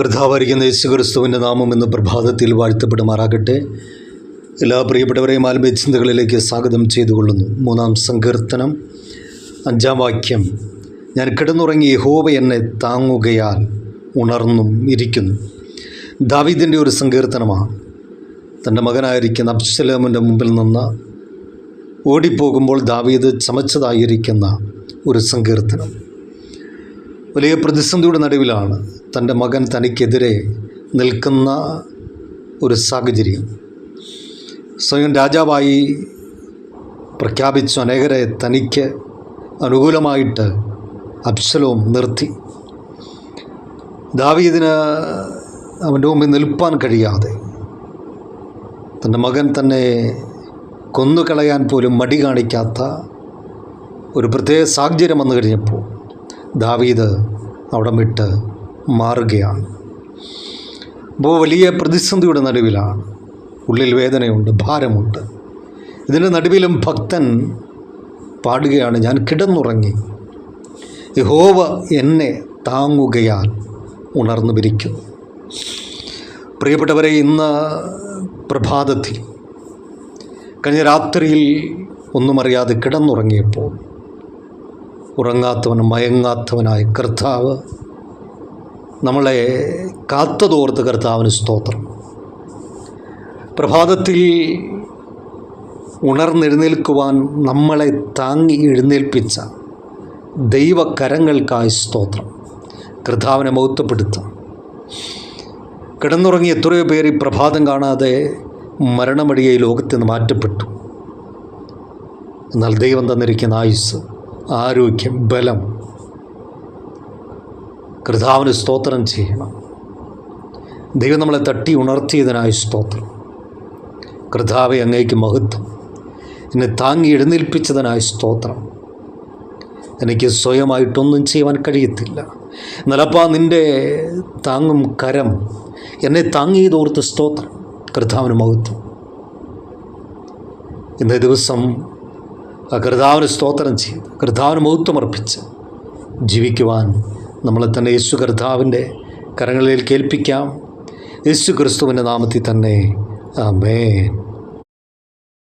കർത്താവായിരിക്കുന്ന യേശു ക്രിസ്തുവിന്റെ നാമം ഇന്ന് പ്രഭാതത്തിൽ വാഴ്ത്തപ്പെടുമാറാകട്ടെ. എല്ലാ പ്രിയപ്പെട്ടവരെയും ആത്മീയ ചിന്തകളിലേക്ക് സ്വാഗതം ചെയ്തുകൊള്ളുന്നു. മൂന്നാം സങ്കീർത്തനം അഞ്ചാം വാക്യം. ഞാൻ കിടന്നുറങ്ങി യഹോവ എന്നെ താങ്ങുകയാൽ ഉണർന്നും ഇരിക്കുന്നു. ദാവീദിന്റെ ഒരു സങ്കീർത്തനമാണ്. തന്റെ മകനായിരിക്കുന്ന അബ്ശലോമിന്റെ മുമ്പിൽ നിന്ന് ഓടിപ്പോകുമ്പോൾ ദാവീദ് ചമച്ചതായിരിക്കുന്ന ഒരു സങ്കീർത്തനം. വലിയ പ്രതിസന്ധിയുടെ നടുവിലാണ് തന്റെ മകൻ തനിക്കെതിരെ നിൽക്കുന്ന ഒരു സാഹചര്യം. സ്വയം രാജാവായി പ്രഖ്യാപിച്ചു അനേകരെ തനിക്ക് അനുകൂലമായിട്ട് അബ്സലോം നിർത്തി. ദാവീദിന് അവന്റെ മുമ്പിൽ നിൽപ്പാൻ കഴിയാതെ തന്റെ മകൻ തന്നെ കൊന്നുകളയാൻ പോലും മടി കാണിക്കാത്ത ഒരു പ്രത്യേക സാഹചര്യം വന്നു കഴിഞ്ഞപ്പോൾ ദാവീദ് അവിടം വിട്ട് മാറുകയാണ്. അപ്പോൾ വലിയ പ്രതിസന്ധിയുടെ നടുവിലാണ്. ഉള്ളിൽ വേദനയുണ്ട് ഭാരമുണ്ട്. ഇതിന്റെ നടുവിലും ഭക്തൻ പാടുകയാണ് ഞാൻ കിടന്നുറങ്ങി. യഹോവ എന്നെ താങ്ങുകയാൽ ഉണർന്നു വിരിക്കും. പ്രിയപ്പെട്ടവരെ ഇന്ന് പ്രഭാതത്തിൽ കഴിഞ്ഞ രാത്രിയിൽ ഒന്നും അറിയാതെ കിടന്നുറങ്ങിയപ്പോൾ ഉറങ്ങാത്തവൻ മയങ്ങാത്തവനായ കർത്താവ് നമ്മളെ കാത്തതോർത്ത് കർത്താവിന് സ്തോത്രം. പ്രഭാതത്തിൽ ഉണർന്നെഴുന്നേൽക്കുവാൻ നമ്മളെ താങ്ങി എഴുന്നേൽപ്പിച്ച ദൈവകരങ്ങൾക്കായി സ്തോത്രം. കർത്താവിനെ മൗത്വപ്പെടുത്താം കിടന്നുറങ്ങി എത്രയോ പേർ ഈ പ്രഭാതം കാണാതെ മരണമടിയെ ഈ ലോകത്ത് നിന്ന് മാറ്റപ്പെട്ടു. എന്നാൽ ദൈവം തന്നിരിക്കുന്ന ആയുസ് ആരോഗ്യം ബലം. കർത്താവിന് സ്തോത്രം ചെയ്യണം. ദൈവം നമ്മളെ തട്ടി ഉണർത്തിയതിനായി സ്തോത്രം. കർത്താവെ അങ്ങേക്ക് മഹത്വം. എന്നെ താങ്ങി എഴുന്നേൽപ്പിച്ചതിനായി സ്തോത്രം. എനിക്ക് സ്വയമായിട്ടൊന്നും ചെയ്യുവാൻ കഴിയത്തില്ല. എന്നാലപ്പാ നിന്റെ താങ്ങും കരം എന്നെ താങ്ങിയതോർത്ത് സ്തോത്രം. കർത്താവിന് മഹത്വം. ഇന്നേ ദിവസം ആ കർത്താവിന് സ്തോത്രം ചെയ്ത്. കർത്താവിന് മഹത്വം അർപ്പിച്ച് ജീവിക്കുവാൻ നമ്മളെ തന്നെ യേശു കർത്താവിന്റെ കരങ്ങളിൽ കേൾപ്പിക്കാം യേശു ക്രിസ്തുവിന്റെ നാമത്തിൽ തന്നെ. ആമേൻ.